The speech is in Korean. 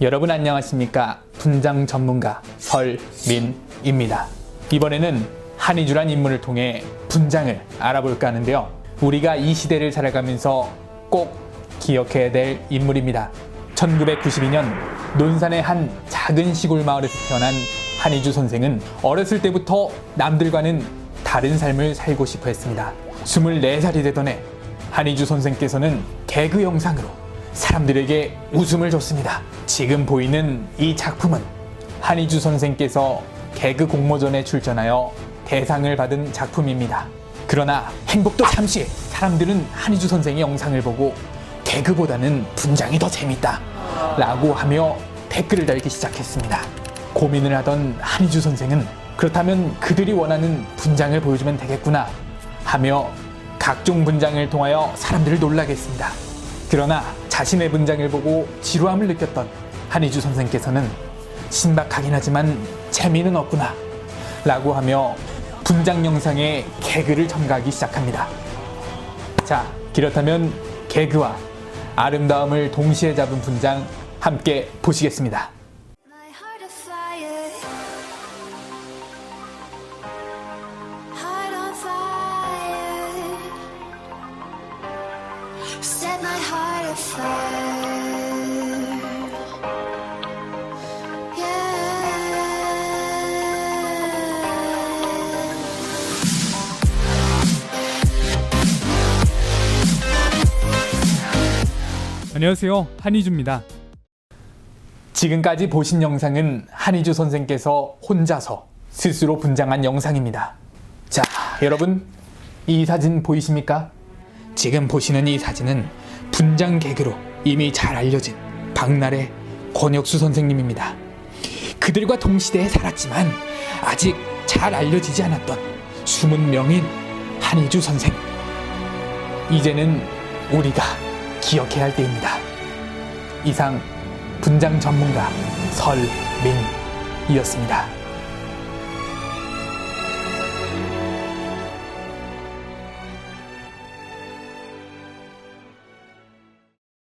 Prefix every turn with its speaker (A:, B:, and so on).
A: 여러분 안녕하십니까? 분장 전문가 설민입니다. 이번에는 한희주란 인물을 통해 분장을 알아볼까 하는데요. 우리가 이 시대를 살아가면서 꼭 기억해야 될 인물입니다. 1992년 논산의 한 작은 시골 마을에서 태어난 한희주 선생은 어렸을 때부터 남들과는 다른 삶을 살고 싶어 했습니다. 24살이 되던 해 한희주 선생께서는 개그 영상으로 사람들에게 웃음을 줬습니다. 지금 보이는 이 작품은 한희주 선생께서 개그 공모전에 출전하여 대상을 받은 작품입니다. 그러나 행복도 잠시 사람들은 한희주 선생의 영상을 보고 개그보다는 분장이 더 재밌다 라고 하며 댓글을 달기 시작했습니다. 고민을 하던 한희주 선생은 그렇다면 그들이 원하는 분장을 보여주면 되겠구나 하며 각종 분장을 통하여 사람들을 놀라겠습니다. 그러나 자신의 분장을 보고 지루함을 느꼈던 한희주 선생께서는 신박하긴 하지만 재미는 없구나 라고 하며 분장 영상에 개그를 첨가하기 시작합니다. 자, 그렇다면 개그와 아름다움을 동시에 잡은 분장 함께 보시겠습니다.
B: Set my heart afire.
C: 안녕하세요. 한희주입니다.
A: 지금까지 보신 영상은 한희주 선생께서 혼자서 스스로 분장한 영상입니다. 자, 여러분, 이 사진 보이십니까? 지금 보시는 이 사진은 분장 개그로 이미 잘 알려진 박날의 권혁수 선생님입니다. 그들과 동시대에 살았지만 아직 잘 알려지지 않았던 숨은 명인 한희주 선생. 이제는 우리가 기억해야 할 때입니다. 이상 분장 전문가 설민이었습니다.